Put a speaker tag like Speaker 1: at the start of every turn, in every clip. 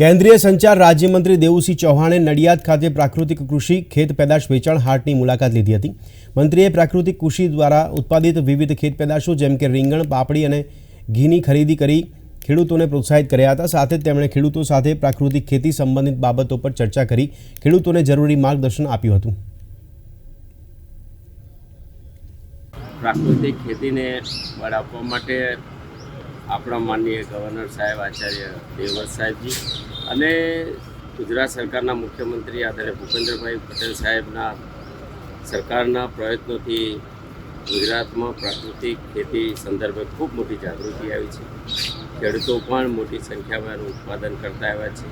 Speaker 1: કેન્દ્રીય સંચાર રાજ્યમંત્રી દેવુસિંહ ચૌહાણે નડિયાદ ખાતે પ્રાકૃતિક કૃષિ ખેત પેદાશ વેચાણ હાટની મુલાકાત લીધી હતી. મંત્રીએ પ્રાકૃતિક કૃષિ દ્વારા ઉત્પાદિત વિવિધ ખેત પેદાશો જેમ કે રીંગણ, પાપડી અને ઘીની ખરીદી કરી ખેડૂતોને પ્રોત્સાહિત કર્યા હતા. સાથે જ તેમણે ખેડૂતો સાથે પ્રાકૃતિક ખેતી સંબંધિત બાબતો પર ચર્ચા કરી ખેડૂતોને જરૂરી માર્ગદર્શન આપ્યું હતું.
Speaker 2: પ્રાકૃતિક ખેતીને બળ આપવા માટે આપણા માનનીય ગવર્નર સાહેબ આચાર્ય દેવવ્રત સાહેબજી અને ગુજરાત સરકારના મુખ્યમંત્રી આદરણીય ભૂપેન્દ્રભાઈ પટેલ સાહેબના સરકારના પ્રયત્નોથી ગુજરાતમાં પ્રાકૃતિક ખેતી સંદર્ભે ખૂબ મોટી જાગૃતિ આવી છે. ખેડૂતો પણ મોટી સંખ્યામાં ઉત્પાદન કરતા આવ્યા છે.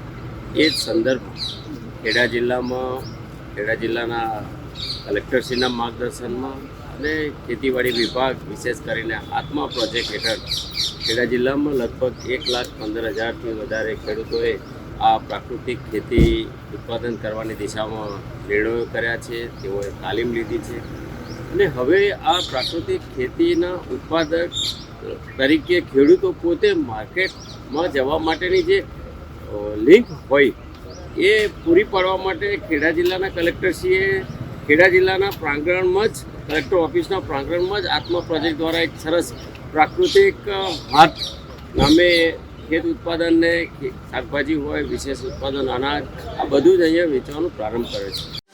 Speaker 2: એ જ સંદર્ભ ખેડા જિલ્લામાં, ખેડા જિલ્લાના કલેક્ટરશ્રીના માર્ગદર્શનમાં અને ખેતીવાડી વિભાગ વિશેષ કરીને આત્મા પ્રોજેક્ટ હેઠળ ખેડા જિલ્લામાં લગભગ એક લાખ પંદર હજારથી વધારે ખેડૂતોએ આ પ્રાકૃતિક ખેતી ઉત્પાદન કરવાની દિશામાં નિર્ણયો કર્યા છે, તેઓએ તાલીમ લીધી છે. અને હવે આ પ્રાકૃતિક ખેતીના ઉત્પાદક તરીકે ખેડૂતો પોતે માર્કેટમાં જવા માટેની જે લિંક હોય, એ પૂરી પાડવા માટે ખેડા જિલ્લાના કલેક્ટરશ્રીએ ખેડા જિલ્લાના પ્રાંગણમાં જ, કલેક્ટર ઓફિસના પ્રાંગણમાં જ આત્મા પ્રોજેક્ટ દ્વારા એક સરસ પ્રાકૃતિક હાથ નામે ખેત ઉત્પાદનને શાકભાજી હોય, વિશેષ ઉત્પાદન, અનાજ, આ બધું જ અહીંયા વેચવાનો પ્રારંભ કરે છે.